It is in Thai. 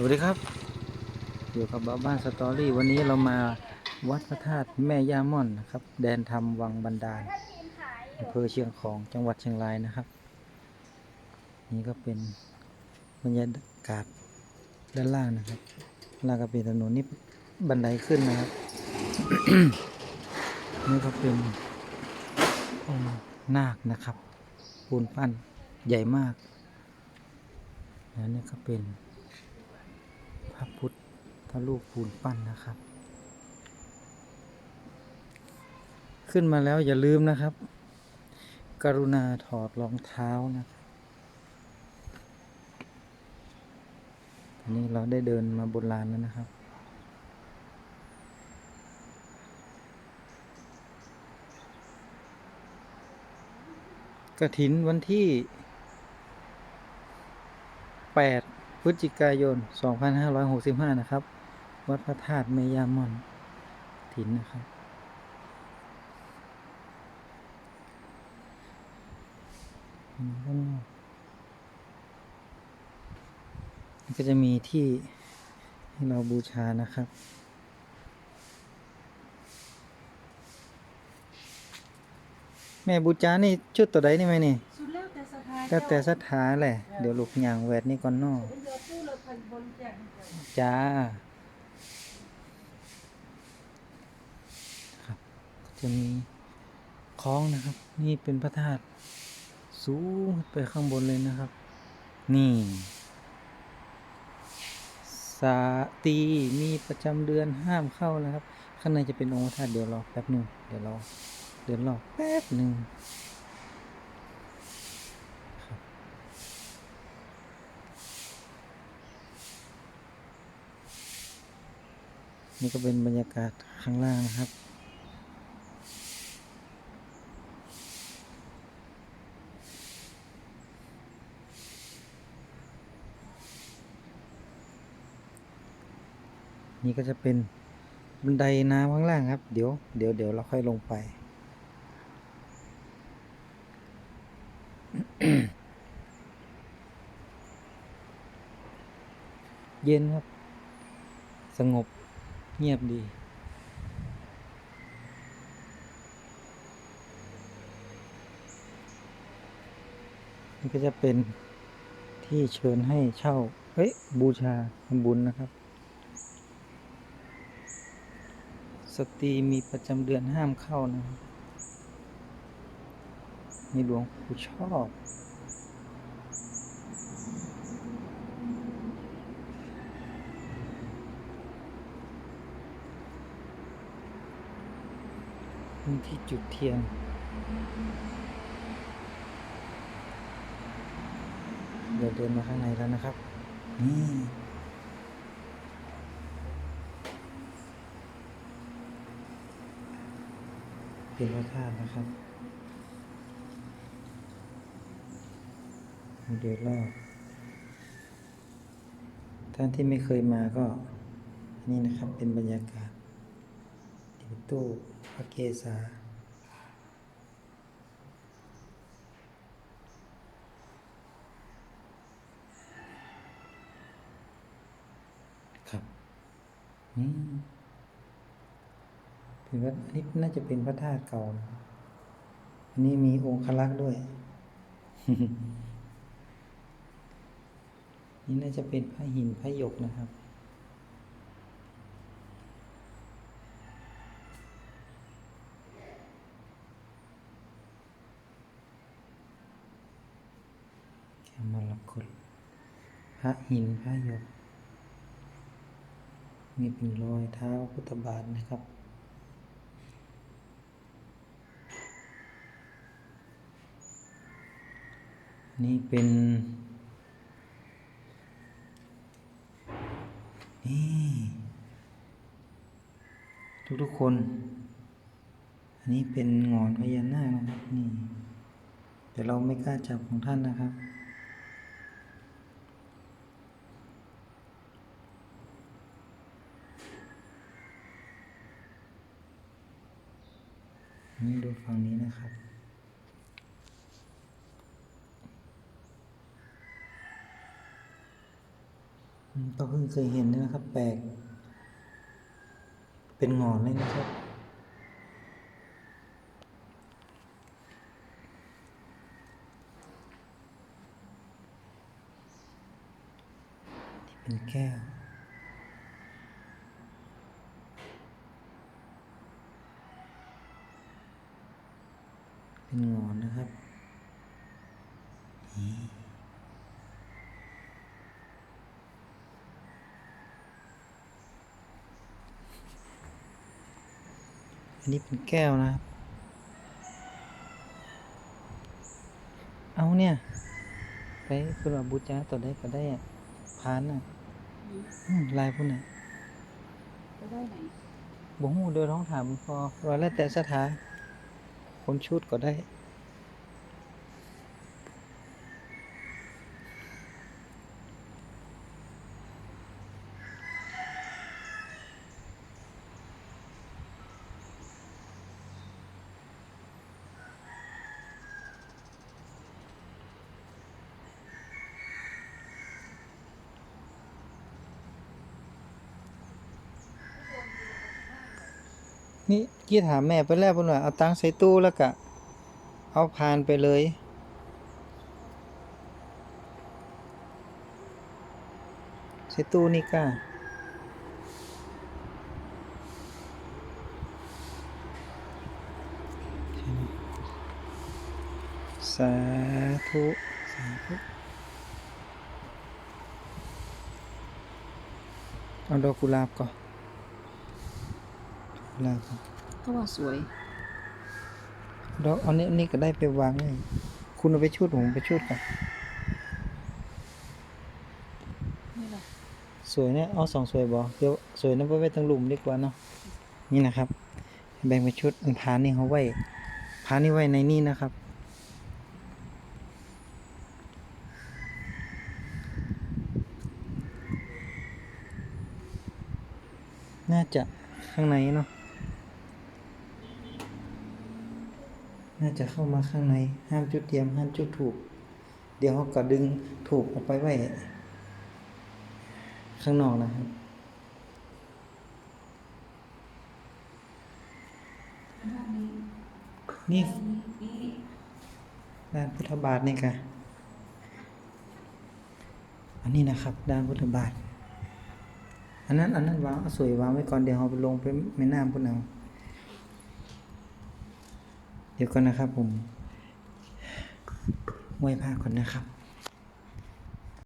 สวัสดีครับ อยู่กับบ้าบ้านสตอรี่ วันนี้เรามาวัดพระธาตุแม่ย่าม่อนนะครับ แดนธรรมวังบันดาลอำเภอเชียงของจังหวัดเชียงรายนะครับ นี่ก็เป็นบรรยากาศด้านล่างนะครับล่างก็เป็นถนนนี่บันไดขึ้นนะครับ นี่ก็เป็นองค์นาคนะครับปูนปั้นใหญ่มากแล้วนี่ก็เป็น ระพุทธรูปปูนปั้นนะครับ ขึ้นมาแล้วอย่าลืมนะครับ กรุณาถอดรองเท้านะครับตอนนี้เราได้เดินมาบนลานแล้วนะครับกระถินวันที่ 8 ฤศจิกายน 2565 นะครับ วัดพระธาตุเมยามอนถินนะครับอืมด้านนอกนี่ก็จะมีที่ให้เราบูชานะครับ แม่บูชานี่ชุดตัวใดนี่ไหมนี่ สุดแล้วแต่สถานก็แต่สถานแหละ เดี๋ยวลูกย่างแหวดนี่ก่อนเนอก จ้าครับจะมีคล้องนะครับ นี่เป็นพระธาตุสูงไปข้างบนเลยนะครับ นี่สาตีมีประจำเดือนห้ามเข้านะครับ ข้างในจะเป็นองค์พระธาตุเดี๋ยวรอแป๊บหนึ่งเดี๋ยวรอเดินรอแป๊บหนึ่งครับ นี่ก็เป็นบรรยากาศข้างล่างนะครับ นี่ก็จะเป็นบันไดน้ำข้างล่างครับ เดี๋ยวเดี๋ยวเดี๋ยวเราค่อยลงไปเย็นครับ สงบ เงียบดี นี่ก็จะเป็นที่เชิญให้เช่าเฮ้ย บูชาทำบุญนะครับ สตรีมีประจำเดือนห้ามเข้านะครับ มีหลวงปู่ชอบ มีที่จุดเทียนเดี๋ยวเดินมาข้างในแล้วนะครับ นี่เป็นพระธาตุนะครับ เดี๋ยวรอบท่านที่ไม่เคยมาก็ นี่นะครับเป็นบรรยากาศ ที่ตู้พระเกศาครับอืมเป็นว่าอันนี้น่าจะเป็นพระธาตุเก่านะอันนี้มีองค์คลักษ์ด้วย นี่น่าจะเป็นพระหินพระหยกนะครับ แค่มรกตพ ระหินพระหยกมีเป็นรอยเท้าพุทธบาทนะครับ นี่เป็น นี่ ทุกๆคน อันนี้เป็นงอนพญานาคนะครับ นี่ แต่เราไม่กล้าจับของท่านนะครับ ดูฝั่งนี้นะครับอืก็เพิ่งเคยเห็นนี่นะครับ แปลก เป็นหงอนเลยนะครับ ที่เป็นแก้ว เป็นห งอนนะครับนี่อันนี้เป็นแก้วนะครับ เอาเนี่ย ไปคุณว่าบูชาต่อได้ก็ได้อะพานน่ะอืมลายพุ่นน่ะไปได้ไหนบ่ฮู้เดี๋ยวต้องถามพอว่าแล้วแต่สถาน คนชุดก็ได้ นี่กี้ถามแม่ไปแล้วเพิ่นว่าเอาตังใส่ตู้แล้วก็เอาพานไปเลย ใส่ตู้นี่ก้าสาธุสาธุเอาดอกกุหลาบก่อน ลาบก่อนก็ว่าสวยดอกเอานี้อันนี้ก็ได้ไปวางเลยคุณเอาไปชุดผมไปชุดก่อนนี่แหละสวยเนี่ยเอาสองสวยบอเดี๋ยวสวยนั้นไปไว้ตั้งหลุมดีกว่าเนาะนี่นะครับ แบ่งไปชุดอันพานนี่เขาไว้พานนี่ไว้ในนี่นะครับน่าจะข้างในเนาะ น่าจะเข้ามาข้างในห้ามจุดเทียมห้ามจุดถูก เดี๋ยวเขาก็ดึงถูกออกไปไว้ข้างนอกนะครับนี่ด้านพุทธบาทนี่ค่ะอันนี้นะครับ ด้านพุทธบาท อันนั้นอันนั้นวางเอาสวยวางไว้ก่อนเดี๋ยวเราไปลงไปแม่น้ำพุ่นเอา เดี๋ยวก่อนนะครับผมไหว้พระก่อนนะครับ